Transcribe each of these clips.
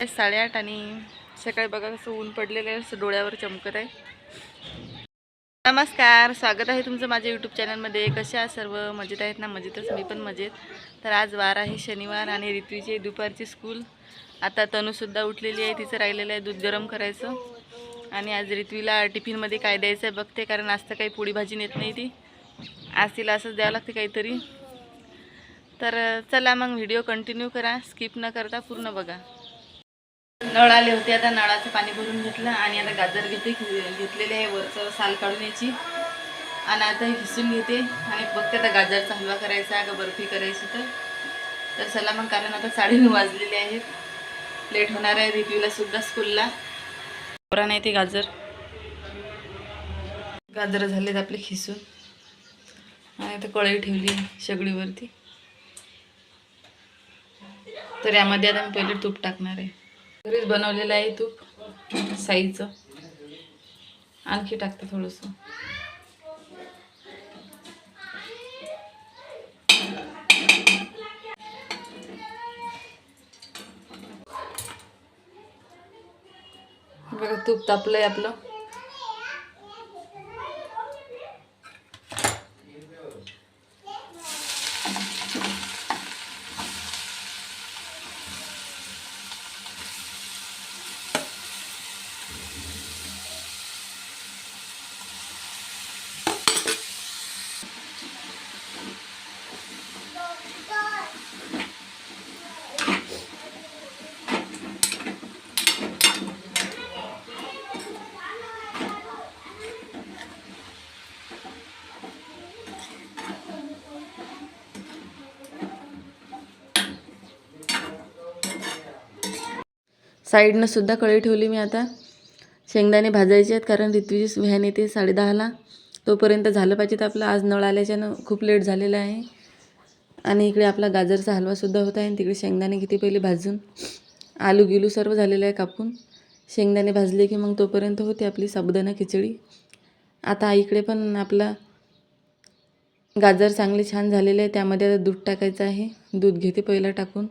साडेआठ आणि सकाळी बघा कसं ऊन पडलेलं आहे असं डोळ्यावर चमकत आहे. नमस्कार स्वागत आहे तुमचं माझ्या यूट्यूब चॅनलमध्ये कशा सर्व? मजेत आहेत ना? मजेतच मी पण मजेत. तर आज वार आहे शनिवार आणि ऋतूची दुपारची स्कूल आता तनूसुद्धा उठलेली आहे तिचं राहिलेलं आहे दूध गरम करायचं. आणि आज ऋत्वीला टिफिनमध्ये काय द्यायचं आहे बघते कारण आज तर काही पोळी भाजी नेत नाही ती. आज तिला असंच द्यावं लागते काहीतरी. तर चला मग व्हिडिओ कंटिन्यू करा. स्किप न करता पूर्ण बघा. नळ आले होते आता नळाचं पाणी भरून घेतलं आणि आता गाजर घेते घेतलेले आहे वरचं साल काढून याची. आणि आता हे घेते आणि बघते आता गाजरचा हलवा करायचा का बर्फी करायची तर. तर चला मग कारण आता साडेनऊ वाजलेले आहेत. लेट होणार आहे रिव्ह्यूला सुद्धा स्कूलला बरा नाही ते गाजर. गाजर झालेत आपले खिसून. आणि आता कळई ठेवली आहे शेगडीवरती. तर यामध्ये आता मी पहिले तूप टाकणार आहे. घरीच बनवलेलं आहे तूप साईचं. आणखी टाकते थोडंसं. बघा तूप तापलंय आपलं. साईडनं सुद्धा कळी ठेवली मी आता. शेंगदाणे भाजायचे आहेत कारण ऋत्वीची व्हॅन येते साडेदहाला. तोपर्यंत झालं पाहिजे तर आपलं आज नळ आल्याच्यानं खूप लेट झालेलं आहे. आणि इकडे आपला गाजरचा हलवासुद्धा होत आहे आणि तिकडे शेंगदाणे किती पहिले भाजून. आलू गिलू सर्व झालेलं आहे कापून. शेंगदाणे भाजले की मग तोपर्यंत होते आपली साबुदाणा खिचडी. आता इकडे पण आपला गाजर चांगले छान झालेले आहे. त्यामध्ये आता दूध टाकायचं आहे. दूध घेते पहिला टाकून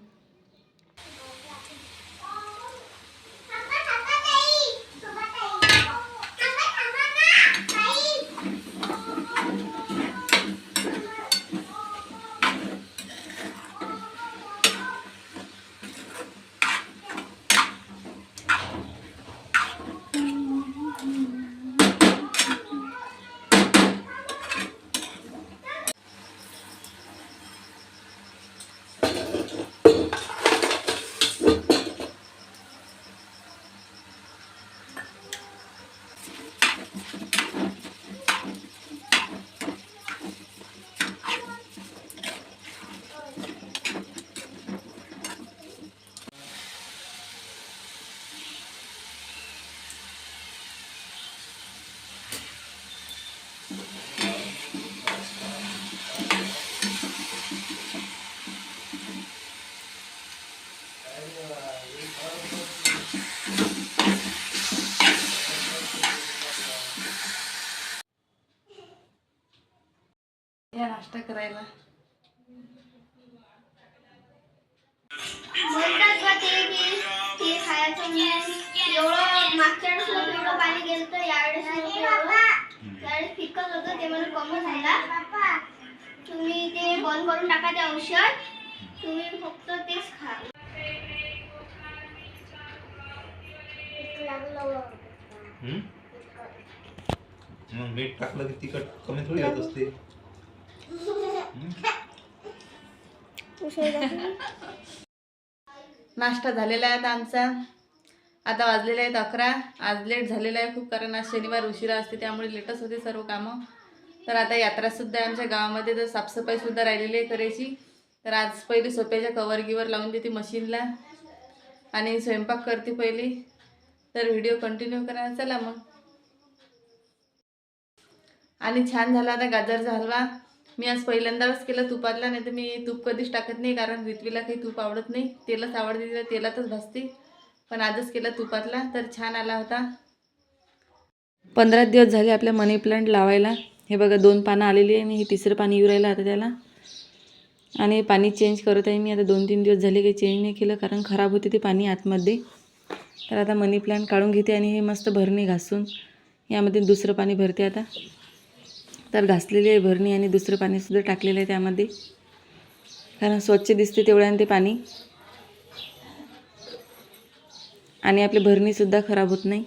या नाश्ता करायला म्हणतात बा ते की ते खायचं म्हणून एवढं मागच्या वेळेस लोक एवढं पाणी गेलं तर यावेळेस लोक एवढं यावेळेस फिकत होतं ते मला कमी झाला तुम्ही ते बंद करून टाका ते औषध तुम्ही फक्त तेच खा मग मीठ टाकलं की तिखट कमी थोडी होत असते. नाश्ता झालेला आहे आता आमचा. आता वाजलेले आहेत अकरा. आज लेट झालेला आहे खूप कारण आज शनिवार उशिरा असते त्यामुळे लेटच होते सर्व कामं. तर आता यात्रासुद्धा आहे आमच्या गावामध्ये तर साफसफाईसुद्धा राहिलेली आहे करायची. तर आज पहिले सोप्याच्या कवर गिवर लावून देते मशीनला. आणि स्वयंपाक करते पहिली. तर व्हिडिओ कंटिन्यू करा चला मग. आणि छान झाला आता गाजरचा हलवा. मी आज पहिल्यांदाच केलं तुपातला नाही तर मी तूप कधीच टाकत नाही कारण रित्वीला काही तूप आवडत नाही. तेलच आवडते तिला तेलातच भासते पण आजच केला तुपातला तर छान आला होता. पंधरा दिवस झाले आपल्या मनी प्लांट लावायला. हे बघा दोन पानं आलेली आहे आणि हे तिसरं पाणी येऊ राहिलं आता त्याला. आणि पाणी चेंज करत आहे मी. आता दोन तीन दिवस झाले काही चेंज नाही केलं कारण खराब होते ते पाणी आतमध्ये. तर आता मनी प्लांट काढून घेते आणि हे मस्त भरणे घासून. यामध्ये दुसरं पाणी भरते आता. तर घासलेली आहे भरणी आणि दुसरं पाणीसुद्धा टाकलेलं आहे त्यामध्ये. कारण स्वच्छ दिसते तेवढ्याने ते पाणी. आणि आपली भरणीसुद्धा खराब होत नाही.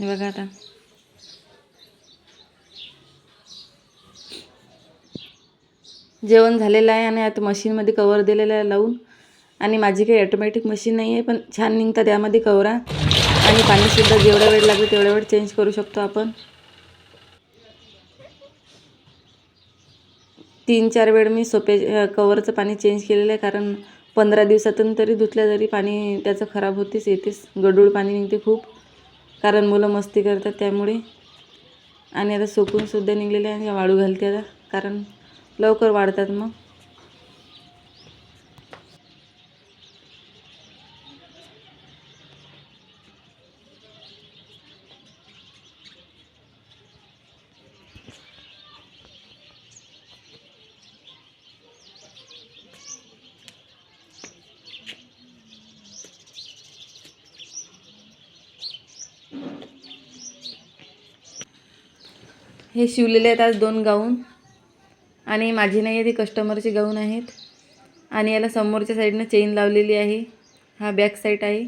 हे बघा आता. जेवण झालेलं आहे आणि आता मशीनमध्ये कवर दिलेलं आहे लावून. आणि माझी काही ऑटोमॅटिक मशीन नाही आहे पण छान निघतात त्यामध्ये कवरा. आणि पाणीसुद्धा जेवढा वेळ लागेल तेवढा वेळ चेंज करू शकतो आपण. तीन चार वेळ मी सोपे कवरचं पाणी चेंज केलेलं आहे. कारण पंधरा दिवसातून तरी धुतल्या तरी पाणी त्याचं खराब होतेच येतेच. गडूळ पाणी निघते खूप. कारण मुलं मस्ती करतात त्यामुळे. आणि आता सुकूनसुद्धा निघलेले आहे वाळू घालते आता. कारण लवकर वाढतात मग. हे शिवलेले आहेत आज दोन गाऊन. आणि माझी नाही आहे ती कस्टमरची गाऊन आहेत. आणि याला समोरच्या साईडनं चेन लावलेली आहे. हा बॅक साईड आहे.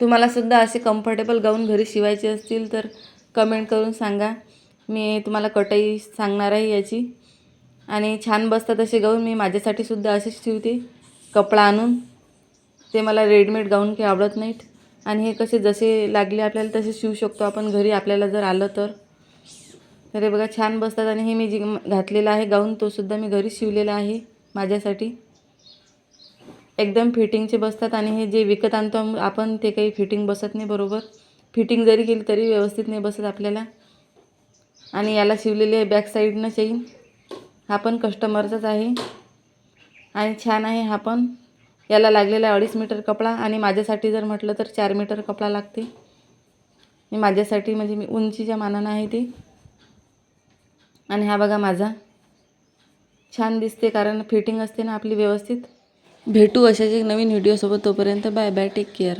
तुम्हाला सुद्धा असे कम्फर्टेबल गाऊन घरी शिवायचे असतील तर कमेंट करून सांगा. मी तुम्हाला कटाई सांगणार आहे याची. आणि छान बसतात असे गाऊन. मी माझ्यासाठी सुद्धा असेच शिवते. कपडा आणून. ते मला रेडीमेड गाऊन काही आवडत नाहीत. आणि हे कसे जसे लागले आपल्याला तसे शिवू शकतो आपण. घरी आपल्याला जर आलं तर. तर हे बघा छान बसतात आणि हे मी जी घातलेला आहे गाऊन तोसुद्धा मी घरी शिवलेला आहे माझ्यासाठी. एकदम फिटिंगचे बसतात आणि हे जे विकत आणतो आपण ते काही फिटिंग बसत नाही बरोबर? फिटिंग जरी केली तरी व्यवस्थित नाही बसत आपल्याला. आणि याला शिवलेली आहे बॅक साईडनं चेन हा पण कस्टमरचाच आहे. आणि छान आहे हा पण. याला लागलेला आहे अडीच मीटर कपडा आणि माझ्यासाठी जर म्हटलं तर चार मीटर कपडा लागते. मी माझ्यासाठी म्हणजे मी उंचीच्या मानानं आहे ते. आणि हा बघा माझा. छान दिसते कारण फिटिंग असते ना आपली व्यवस्थित. भेटू अशाच एक नवीन व्हिडिओसोबत तोपर्यंत बाय बाय टेक केअर